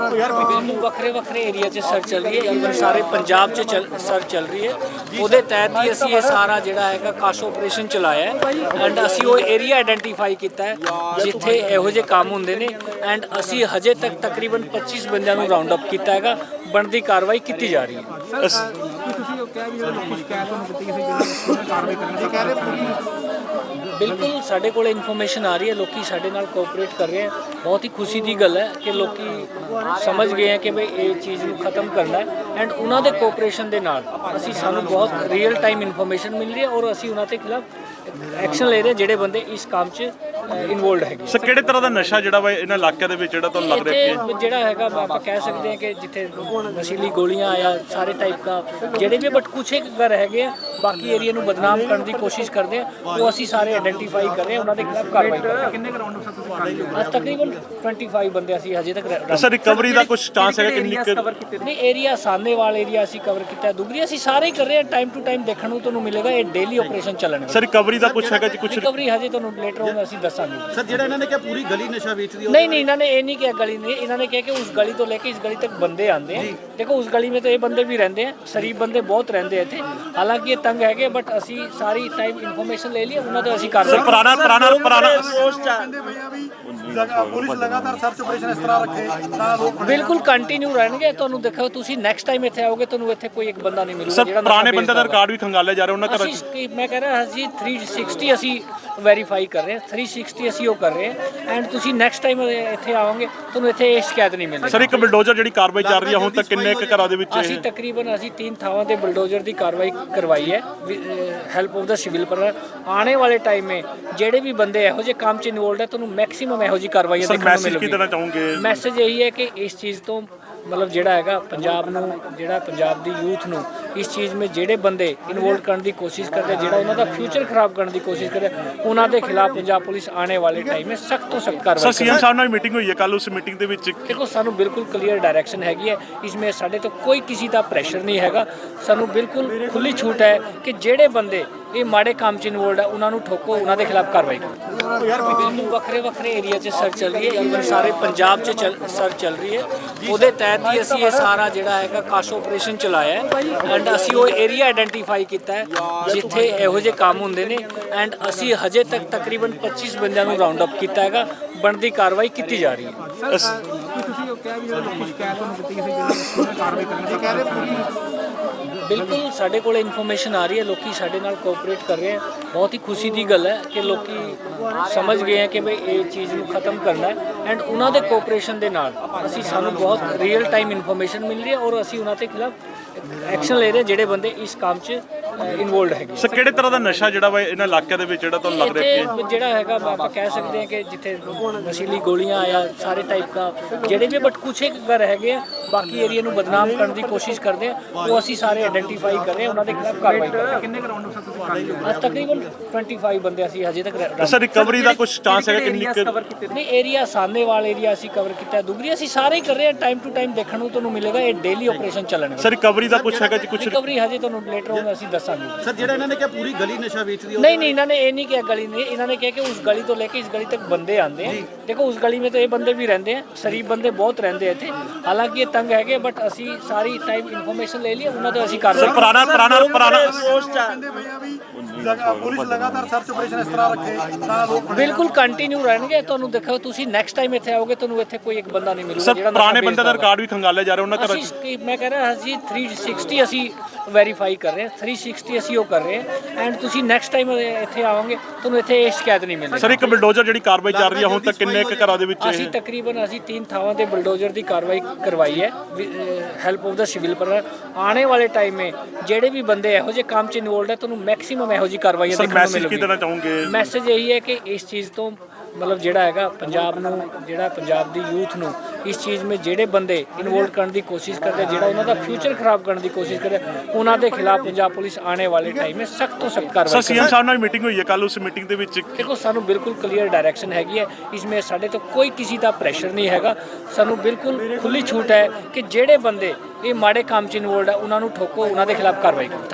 ਬਿਲਕੁਲ ਵੱਖਰੇ ਵੱਖਰੇ ਏਰੀਆ 'ਚ ਸਰਚ ਚੱਲ ਰਹੀ ਹੈ ਈਵਨ ਸਾਰੇ ਪੰਜਾਬ 'ਚ ਚੱਲ ਸਰਚ ਚੱਲ ਰਹੀ ਹੈ। ਉਹਦੇ ਤਹਿਤ ਹੀ ਅਸੀਂ ਇਹ ਸਾਰਾ ਜਿਹੜਾ ਹੈਗਾ ਕਾਸ਼ ਆਪਰੇਸ਼ਨ ਚਲਾਇਆ ਹੈ। ਐਂਡ ਅਸੀਂ ਉਹ ਏਰੀਆ ਆਇਡੈਂਟੀਫਾਈ ਕੀਤਾ ਹੈ ਜਿੱਥੇ ਇਹੋ ਜਿਹੇ ਕੰਮ ਹੁੰਦੇ ਨੇ। ਐਂਡ ਅਸੀਂ ਹਜੇ ਤੱਕ ਤਕਰੀਬਨ 25 ਬੰਦਿਆਂ ਨੂੰ ਰਾਉਂਡ ਅਪ ਕੀਤਾ ਹੈਗਾ। ਬਣਦੀ ਕਾਰਵਾਈ ਕੀਤੀ ਜਾ ਰਹੀ ਹੈ। ਤੁਸੀਂ ਉਹ ਕਿਹਾ ਵੀ ਜਦੋਂ ਲੋਕੀ ਸ਼ਿਕਾਇਤ ਤੁਹਾਨੂੰ ਦਿੱਤੀ ਕਿਸੇ ਕਾਰਵਾਈ ਕਰਨੀ ਕਹਿ ਰਹੇ ਬਿਲਕੁਲ ਸਾਡੇ ਕੋਲ ਇਨਫੋਰਮੇਸ਼ਨ ਆ ਰਹੀ ਹੈ ਲੋਕੀ ਸਾਡੇ ਨਾਲ ਕੋਆਪਰੇਟ ਕਰ ਰਹੇ ਹੈ। ਬਹੁਤ ਹੀ ਖੁਸ਼ੀ ਦੀ ਗੱਲ ਹੈ ਕਿ ਲੋਕੀ ਸਮਝ ਗਏ ਹੈ ਕਿ ਭਈ ਇਹ ਚੀਜ਼ ਨੂੰ ਖਤਮ ਕਰਨਾ ਹੈ ਐਂਡ ਉਹਨਾਂ ਦੇ ਕੋਆਪਰੇਸ਼ਨ ਦੇ ਨਾਲ ਅਸੀਂ ਸਾਨੂੰ ਬਹੁਤ ਰੀਅਲ ਟਾਈਮ ਇਨਫੋਰਮੇਸ਼ਨ ਮਿਲ ਰਹੀ ਹੈ ਔਰ ਅਸੀਂ ਉਹਨਾਂ ਤੇ ਖਿਲਾਫ ਐਕਸ਼ਨ ਲੈ ਰਹੇ ਹਾਂ ਜਿਹੜੇ ਬੰਦੇ ਇਸ ਕੰਮ 'ਚ ਇਨਵੋਲਡ ਹੈਗੇ ਸਰ ਕਿਹੜੇ ਤਰ੍ਹਾਂ ਦਾ ਨਸ਼ਾ ਜਿਹੜਾ ਵਾ ਇਹਨਾਂ ਇਲਾਕਿਆਂ ਦੇ ਵਿੱਚ ਜਿਹੜਾ ਤੁਹਾਨੂੰ ਲੱਗ ਰਿਹਾ ਇੱਥੇ ਜਿਹੜਾ ਹੈਗਾ ਆਪਾਂ ਕਹਿ ਸਕਦੇ ਹਾਂ ਕਿ ਜਿੱਥੇ ਨਸ਼ੀਲੀ ਗੋਲੀਆਂ ਆਇਆ ਸਾਰੇ ਟਾਈਪ ਦਾ ਜਿਹੜੇ ਵੀ ਬਟ ਕੁਛ ਇੱਕ ਘਰ ਹੈਗੇ ਆ ਬਾਕੀ ਏਰੀਆ ਨੂੰ ਬਦਨਾਮ ਕਰਨ ਦੀ ਕੋਸ਼ਿਸ਼ ਕਰਦੇ ਆ ਉਹ ਅਸੀਂ ਸਾਰੇ ਆਇਡੈਂਟੀਫਾਈ ਕਰ ਰਹੇ ਹਾਂ ਉਹਨਾਂ ਦੇ ਖਿਲਾਫ ਕਾਰਵਾਈ ਕਰ ਰਹੇ ਕਿੰਨੇ ਗਰਾਊਂਡ ਨੂੰ ਲਿਓ ਹਾਂ ਅੱਜ ਤਕਰੀਬਨ 25 ਬੰਦੇ ਅਸੀਂ ਹਜੇ ਤੱਕ ਸਰ ਰਿਕਵਰੀ ਦਾ ਕੁਝ ਚਾਂਸ ਹੈਗਾ? ਕਿੰਨੀ ਕੁ ਕਵਰ ਕੀਤੇ ਨਹੀਂ ਏਰੀਆ ਸਾਹਨੇਵਾਲ ਏਰੀਆ ਅਸੀਂ ਕਵਰ ਕੀਤਾ। ਦੁਗਰੀ ਅਸੀਂ ਸਾਰੇ ਹੀ ਕਰ ਰਹੇ ਹਾਂ ਟਾਈਮ ਟੂ ਟਾਈਮ ਦੇਖਣ ਨੂੰ ਤੁਹਾਨੂੰ ਮਿਲੇਗਾ ਇਹ ਡੇਲੀ ਆਪਰੇਸ਼ਨ ਚੱਲਣਗੇ। ਸਰ ਰਿਕਵਰੀ ਦਾ ਕੁਝ ਹੈਗਾ ਜੀ ਕੁਝ ਰਿਕਵਰੀ ਹਜੇ ਤੁਹਾਨੂੰ ਲੇਟਰ on ਅਸੀਂ ਦੱਸਾਂਗੇ। ਸਰ ਜਿਹੜਾ ਇਹਨਾਂ ਨੇ ਕਿਹਾ ਪੂਰੀ ਗਲੀ ਨਸ਼ਾ ਵੇਚਦੀ ਨਹੀਂ ਨਹੀਂ ਇਹਨਾਂ ਨੇ ਇਹ ਨਹੀਂ ਕਿਹਾ ਗਲੀ ਨਹੀਂ ਇਹਨਾਂ ਨੇ ਕਿਹਾ ਕਿ ਉਸ ਗਲੀ ਤੋਂ ਲੈ ਕੇ ਇਸ ਗਲੀ ਤੱਕ ਬੰਦੇ ਆਉਂਦੇ ਆ। ਦੇਖੋ ਉਸ ਗਲੀ ਵਿੱਚ ਤਾਂ ਇਹ ਬੰਦੇ ਵੀ ਰਹਿੰਦੇ ਆ ਸ਼ਰੀਫ ਬੰਦੇ ਬਹੁਤ ਰਹਿੰਦੇ ਇੱਥੇ। ਹਾਲਾਂਕਿ ਇਹ ਤੰਗ ਹੈਗੇ ਬਟ ਅਸੀਂ ਸਾਰੀ ਟਾਈਮ ਇਨਫੋਰਮੇਸ਼ਨ ਲੈ ਲਈ ਉਹਨਾਂ ਤੋਂ ਅਸੀਂ ਕਰ ਰਹੇ ਸਰ ਹਾਂ। ਪੁਰਾਣਾ ਪੁਰਾਣਾ ਪੁਰਾਣਾ ਪੁਲਿਸ ਲਗਾਤਾਰ ਸਰਚ ਆਪਰੇਸ਼ਨ ਇਸ ਤਰ੍ਹਾਂ ਰੱਖੇ ਤਾਂ ਲੋਕ ਬਿਲਕੁਲ ਕੰਟੀਨਿਊ ਰਹਿਣਗੇ ਤੁਹਾਨੂੰ ਦੇਖੋ ਤੁਸੀਂ ਨੈਕਸਟ ਟਾਈਮ ਇੱਥੇ ਆਓਗੇ ਤੁਹਾਨੂੰ ਇੱਥੇ ਕੋਈ ਇੱਕ ਬੰਦਾ ਨਹੀਂ ਮਿਲੂਗਾ ਸਰ ਪੁਰਾਣੇ ਬੰਦੇ ਦਾ ਰਿਕਾਰਡ ਵੀ ਖੰਗਾਲਿਆ ਜਾ ਰਿਹਾ ਉਹਨਾਂ ਘਰਾਂ ਅਸੀਂ 'ਚ ਕੀ- ਮੈਂ ਕਹਿ ਰਿਹਾ ਅਸੀਂ 360 ਅਸੀਂ ਵੈਰੀਫਾਈ ਕਰ ਰਹੇ ਹਾਂ 360 ਅਸੀਂ ਉਹ ਕਰ ਰਹੇ ਹਾਂ ਐਂਡ ਤੁਸੀਂ ਨੈਕਸਟ ਟਾਈਮ ਇੱਥੇ ਆਓਗੇ ਤੁਹਾਨੂੰ ਇੱਥੇ ਇਹ ਸ਼ਿਕਾਇਤ ਨਹੀਂ ਮਿਲੇਗੀ ਸਰ ਇੱਕ ਬਲਡੋਜ਼ਰ ਜਿਹੜੀ ਕਾਰਵਾਈ ਚੱਲ ਰਹੀ ਹੈ ਹੁਣ ਤੱਕ ਕਿੰਨੇ ਕੁ ਘਰਾਂ ਦੇ ਵਿੱਚ ਅਸੀਂ ਤਕਰੀਬਨ ਅਸੀਂ ਤਿੰਨ ਥਾਵਾਂ ਤੇ ਬਲਡੋਜ਼ਰ ਦੀ ਕਾਰਵਾਈ ਕਰਵਾਈ ਹੈ ਹੈਲਪ ਆਫ ਦਾ ਸਿਵਲ ਪਰ ਆਉਣੇ ਵਾਲੇ ਟਾਈਮ ਮੇ ਜਿਹੜੇ ਵੀ ਬੰਦੇ ਇਹੋ ਜਿਹੇ ਕੰਮ 'ਚ ਇਨਵੋਲਡ ਹੈ ਤੁਹਾਨੂੰ ਮੈਕਸਿਮਮ ਇਹੋ ਜਿਹੀ ਕਾਰਵਾਈਆਂ ਸਰ ਦੇਖਣ ਨੂੰ ਮੈਸੇਜ ਕੀ ਮਿਲੂਗੀ। ਦੇਣਾ ਚਾਹੋਗੇ? ਮੈਸੇਜ ਇਹੀ ਹੈ ਕਿ ਇਸ ਚੀਜ਼ ਤੋਂ ਮਤਲਬ ਜਿਹੜਾ ਹੈਗਾ ਪੰਜਾਬ ਨੂੰ ਜਿਹੜਾ ਪੰਜਾਬ ਦੀ ਯੂਥ ਨੂੰ ਇਸ ਚੀਜ਼ ਵਿੱਚ ਜਿਹੜੇ ਬੰਦੇ ਇਨਵੋਲਡ ਕਰਨ ਦੀ ਕੋਸ਼ਿਸ਼ ਕਰਦੇ ਜਿਹੜਾ ਉਹਨਾਂ ਦਾ ਫਿਊਚਰ ਖਰਾਬ ਕਰਨ ਦੀ ਕੋਸ਼ਿਸ਼ ਕਰਦੇ ਉਹਨਾਂ ਦੇ ਖਿਲਾਫ ਪੰਜਾਬ ਪੁਲਿਸ ਆਉਣੇ ਵਾਲੇ ਟਾਈਮ ਵਿੱਚ ਸਖਤ ਤੋਂ ਸਖਤ ਸਰ ਕਾਰਵਾਈ ਸੀਐਮ ਸਾਹਿਬ ਨਾਲ ਮੀਟਿੰਗ ਹੋਈ ਹੈ ਕੱਲ ਉਸ ਮੀਟਿੰਗ ਦੇ ਵਿੱਚ। ਦੇਖੋ ਸਾਨੂੰ ਬਿਲਕੁਲ ਕਲੀਅਰ ਡਾਇਰੈਕਸ਼ਨ ਹੈਗੀ ਹੈ। ਇਸ ਵਿੱਚ ਸਾਡੇ ਤੋਂ ਕੋਈ ਕਿਸੇ ਦਾ ਪ੍ਰੈਸ਼ਰ ਨਹੀਂ ਹੈਗਾ। ਸਾਨੂੰ ਬਿਲਕੁਲ ਖੁੱਲੀ ਛੂਟ ਹੈ ਕਿ ਜਿਹੜੇ ਬੰਦੇ ਇਹ ਮਾੜੇ ਕੰਮ 'ਚ ਇਨਵੋਲਡ ਹੈ ਉਹਨਾਂ ਨੂੰ ਠੋਕੋ ਉਹਨਾਂ ਦੇ ਖਿਲਾਫ ਕਾਰਵਾਈ ਕਰੋ। ਬਿਲਕੁਲ ਵੱਖਰੇ ਵੱਖਰੇ ਏਰੀਆ 'ਚ ਸਰਚ ਚੱਲ ਰਹੀ ਹੈ ਈਵਨ ਸਾਰੇ ਪੰਜਾਬ 'ਚ ਚੱਲ ਸਰਚ ਚੱਲ ਰਹੀ ਹੈ। ਉਹਦੇ ਤਹਿਤ ਹੀ ਅਸੀਂ ਇਹ ਸਾਰਾ ਜਿਹੜਾ ਹੈਗਾ ਕਾਸ਼ ਆਪਰੇਸ਼ਨ ਚਲਾਇਆ ਹੈ। ਐਂਡ ਅਸੀਂ ਉਹ ਏਰੀਆ ਆਇਡੈਂਟੀਫਾਈ ਕੀਤਾ ਹੈ ਜਿੱਥੇ ਇਹੋ ਜਿਹੇ ਕੰਮ ਹੁੰਦੇ ਨੇ। ਐਂਡ ਅਸੀਂ ਹਜੇ ਤੱਕ ਤਕਰੀਬਨ 25 ਬੰਦਿਆਂ ਨੂੰ ਰਾਉਂਡ ਅਪ ਕੀਤਾ ਹੈਗਾ। ਬਣਦੀ ਕਾਰਵਾਈ ਕੀਤੀ ਜਾ ਰਹੀ ਹੈ। ਅਸ- ਤੁਸੀਂ ਉਹ ਕਿਹਾ ਵੀ ਜਦੋਂ ਲੋਕੀ ਸ਼ਿਕਾਇਤ ਤੁਹਾਨੂੰ ਦਿੱਤੀ ਕਿਸੇ ਜਿਹੜੀ ਕਾਰਵਾਈ ਕਰਨੀ ਕਹਿ ਰਹੇ ਬਿਲਕੁਲ ਸਾਡੇ ਕੋਲ ਇਨਫੋਰਮੇਸ਼ਨ ਆ ਰਹੀ ਹੈ। ਲੋਕੀ ਸਾਡੇ ਨਾਲ ਕੋਆਪਰੇਟ ਕਰ ਰਹੇ ਹੈ। ਬਹੁਤ ਹੀ ਖੁਸ਼ੀ ਦੀ ਗੱਲ ਹੈ ਕਿ ਲੋਕੀ ਸਮਝ ਗਏ ਹੈ ਕਿ ਭਈ ਇਹ ਚੀਜ਼ ਨੂੰ ਖਤਮ ਕਰਨਾ ਹੈ ਐਂਡ ਉਹਨਾਂ ਦੇ ਕੋਆਪਰੇਸ਼ਨ ਦੇ ਨਾਲ ਅਸੀਂ ਸਾਨੂੰ ਬਹੁਤ ਰੀਅਲ ਟਾਈਮ ਇਨਫੋਰਮੇਸ਼ਨ ਮਿਲ ਰਹੀ ਹੈ ਔਰ ਅਸੀਂ ਉਹਨਾਂ ਦੇ ਖਿਲਾਫ ਐਕਸ਼ਨ ਲੈ ਰਹੇ ਜਿਹੜੇ ਬੰਦੇ ਇਸ ਕੰਮ 'ਚ ਇਨਵੋਲਡ ਹੈਗੇ। ਸਰ ਕਿਹੜੇ ਤਰ੍ਹਾਂ ਦਾ ਨਸ਼ਾ ਜਿਹੜਾ ਵਾ ਇਹਨਾਂ ਇਲਾਕਿਆਂ ਦੇ ਵਿੱਚ ਜਿਹੜਾ ਤੁਹਾਨੂੰ ਲੱਗ ਰਿਹਾ ਇੱਥੇ ਜਿਹੜਾ ਹੈਗਾ ਆਪਾਂ ਕਹਿ ਸਕਦੇ ਹਾਂ ਕਿ ਜਿੱਥੇ ਨਸ਼ੀਲੀ ਗੋਲੀਆਂ ਆਇਆ ਸਾਰੇ ਟਾਈਪ ਦਾ ਜਿਹੜੇ ਵੀ ਬਟ ਕੁਛ ਇੱਕ ਘਰ ਹੈਗੇ ਆ ਬਾਕੀ ਏਰੀਆ ਨੂੰ ਬਦਨਾਮ ਕਰਨ ਦੀ ਕੋਸ਼ਿਸ਼ ਕਰਦੇ ਆ ਉਹ ਅਸੀਂ ਸਾਰੇ ਆਇਡੈਂਟੀਫਾਈ ਕਰ ਰਹੇ ਹਾਂ ਉਹਨਾਂ ਦੇ ਖਿਲਾਫ ਕਾਰਵਾਈ ਕਰ ਰਹੇ ਕਿੰਨੇ ਗਰਾਊਂਡ ਨੂੰ ਤੁਸੀਂ ਕਰ ਲਿਓ ਹਾਂ ਤਕਰੀਬਨ 25 ਬੰਦੇ ਅਸੀਂ ਹਜੇ ਤੱਕ ਸਰ ਰਿਕਵਰੀ ਦਾ ਕੁਝ ਚਾਂਸ ਹੈਗਾ ਕਿੰਨੀ ਕੁ ਕਵਰ ਕੀਤੇ ਨਹੀਂ ਏਰੀਆ ਸਾਹਨੇਵਾਲ ਏਰੀਆ ਅਸੀਂ ਕਵਰ ਕੀਤਾ। ਦੁਗਰੀ ਅਸੀਂ ਸਾਰੇ ਹੀ ਕਰ ਰਹੇ ਹਾਂ ਟਾਈਮ ਟੂ ਟਾਈਮ ਦੇਖਣ ਨੂੰ ਤੁਹਾਨੂੰ ਮਿਲੇਗਾ ਇਹ ਡੇਲੀ ਆਪਰੇਸ਼ਨ ਚੱਲਣਗੇ। ਸਰ ਰਿਕਵਰੀ ਦਾ ਕੁਝ ਹੈਗਾ ਜੀ ਕੁਝ ਰਿਕਵਰੀ ਹਜੇ ਤੁਹਾਨੂੰ ਲੇਟਰ on ਅਸੀਂ ਦੱਸਾਂਗੇ ਸਰ ਜਿਹੜਾ ਇਹਨਾਂ ਨੇ ਕਿਹਾ ਪੂਰੀ ਗਲੀ ਨਸ਼ਾ ਵੇਚਦੀ ਨਹੀਂ ਨਹੀਂ ਇਹਨਾਂ ਨੇ ਇਹ ਨਹੀਂ ਕਿਹਾ ਗਲੀ ਨਹੀਂ ਇਹਨਾਂ ਨੇ ਕਿਹਾ ਕਿ ਉਸ ਗਲੀ ਤੋਂ ਲੈ ਕੇ ਇਸ ਗਲੀ ਤੱਕ ਬੰਦੇ ਆਉਂਦੇ ਆ। ਦੇਖੋ ਉਸ ਗਲੀ ਵਿੱਚ ਤਾਂ ਇਹ ਬੰਦੇ ਵੀ ਰਹਿੰਦੇ ਆ। ਸ਼ਰੀਫ ਬੰਦੇ ਬਹੁਤ ਰਹਿੰਦੇ ਆ ਇੱਥੇ। ਹਾਲਾਂਕਿ ਇਹ ਤੰਗ ਹੈਗੇ ਬਟ ਅਸੀਂ ਸਾਰੀ ਟਾਈਮ ਇਨਫੋਰਮੇਸ਼ਨ ਲੈ ਲਈ ਉਹਨਾਂ ਤੋਂ ਅਸੀਂ ਕਰ ਪੁਰਾਣਾ ਪੁਰਾਣਾ ਪੁਰਾਣਾ ਪੁਲਿਸ ਲਗਾਤਾਰ ਸਰਚ ਆਪਰੇਸ਼ਨ ਇਸ ਤਰ੍ਹਾਂ ਰੱਖੇ ਤਾਂ ਲੋਕ ਬਿਲਕੁਲ ਕੰਟੀਨਿਊ ਰਹਿਣਗੇ। ਤੁਹਾਨੂੰ ਦੇਖੋ ਤੁਸੀਂ ਨੈਕਸਟ ਟਾਈਮ ਇੱਥੇ ਆਓਗੇ ਤੁਹਾਨੂੰ ਇੱਥੇ ਕੋਈ ਇੱਕ ਬੰਦਾ ਨਹੀਂ ਮਿਲੂਗਾ ਜਿਹੜਾ ਪੁਰਾਣੇ ਬੰਦੇ ਦਾ ਰਿਕਾਰਡ ਵੀ ਖੰਗਾਲਿਆ ਜਾ ਰਿਹਾ ਉਹਨਾਂ ਘਰਾਂ ਅਸੀਂ ਮੈਂ ਕਹਿ ਰਿਹਾ ਅਸੀਂ 360 ਅਸੀਂ ਵੈਰੀਫਾਈ ਕਰ ਰਹੇ ਹਾਂ। 360 ਅਸੀਂ ਉਹ ਕਰ ਰਹੇ ਹਾਂ। ਐਂਡ ਤੁਸੀਂ ਨੈਕਸਟ ਟਾਈਮ ਇੱਥੇ ਆਓਗੇ ਤੁਹਾਨੂੰ ਇੱਥੇ ਇਹ ਸ਼ਿਕਾਇਤ ਨਹੀਂ ਮਿਲੇਗੀ ਸਰ ਇੱਕ ਬਲਡੋਜ਼ਰ ਜਿਹੜੀ ਕਾਰਵਾਈ ਚੱਲ ਰਹੀ ਹੈ ਹੁਣ ਤੱਕ ਕਿੰਨੇ ਕੁ ਘਰਾਂ ਦੇ ਵਿੱਚ ਅਸੀਂ ਤਕਰੀਬਨ ਅਸੀਂ ਤਿੰਨ ਥਾਵਾਂ ਤੇ ਬਲਡੋਜ਼ਰ ਦੀ ਕਾਰਵਾਈ ਕਰਵਾਈ ਹੈ ਹੈਲਪ ਆਫ ਦਾ ਸਿਵਲ ਪਰ ਆਉਣੇ ਵਾਲੇ ਟਾਈਮ ਮੇ ਜਿਹੜੇ ਵੀ ਬੰਦੇ ਇਹੋ ਜਿਹੇ ਕੰਮ 'ਚ ਇਨਵੋਲਡ ਹੈ ਤੁਹਾਨੂੰ ਮੈਕਸਿਮਮ ਇਹੋ ਜਿਹੀ ਕਾਰਵਾਈਆਂ ਦੇਖਣ ਨੂੰ ਮੈਸੇਜ ਕੀ ਮਿਲੂਗੀ। ਦੇਣਾ ਚਾਹੋਗੇ? ਮੈਸੇਜ ਇਹੀ ਹੈ ਕਿ ਇਸ ਚੀਜ਼ ਤੋਂ ਮਤਲਬ ਜਿਹੜਾ ਹੈਗਾ ਪੰਜਾਬ ਨੂੰ ਜਿਹੜਾ ਪੰਜਾਬ ਦੀ ਯੂਥ ਨੂੰ ਇਸ ਚੀਜ਼ ਵਿੱਚ ਜਿਹੜੇ ਬੰਦੇ ਇਨਵੋਲਡ ਕਰਨ ਦੀ ਕੋਸ਼ਿਸ਼ ਕਰਦੇ ਜਿਹੜਾ ਉਹਨਾਂ ਦਾ ਫਿਊਚਰ ਖਰਾਬ ਕਰਨ ਦੀ ਕੋਸ਼ਿਸ਼ ਕਰਦੇ ਉਹਨਾਂ ਦੇ ਖਿਲਾਫ ਪੰਜਾਬ ਪੁਲਿਸ ਆਉਣੇ ਵਾਲੇ ਟਾਈਮ ਵਿੱਚ ਸਖਤ ਤੋਂ ਸਖਤ ਸਰ ਕਾਰਵਾਈ ਸੀਐਮ ਸਾਹਿਬ ਨਾਲ ਮੀਟਿੰਗ ਹੋਈ ਹੈ ਕੱਲ ਉਸ ਮੀਟਿੰਗ ਦੇ ਵਿੱਚ ਦੇਖੋ ਸਾਨੂੰ ਬਿਲਕੁਲ ਕਲੀਅਰ ਡਾਇਰੈਕਸ਼ਨ ਹੈਗੀ ਹੈ। ਇਸ ਵਿੱਚ ਸਾਡੇ ਤੋਂ ਕੋਈ ਕਿਸੇ ਦਾ ਪ੍ਰੈਸ਼ਰ ਨਹੀਂ ਹੈਗਾ। ਸਾਨੂੰ ਬਿਲਕੁਲ ਖੁੱਲੀ ਛੂਟ ਹੈ ਕਿ ਜਿਹੜੇ ਬੰਦੇ ਇਹ ਮਾੜੇ ਕੰਮ 'ਚ ਇਨਵੋਲਡ ਹੈ ਉਹਨਾਂ ਨੂੰ ਠੋਕੋ ਉਹਨਾਂ ਦੇ ਖਿਲਾਫ ਕਾਰਵਾਈ ਕਰੋ।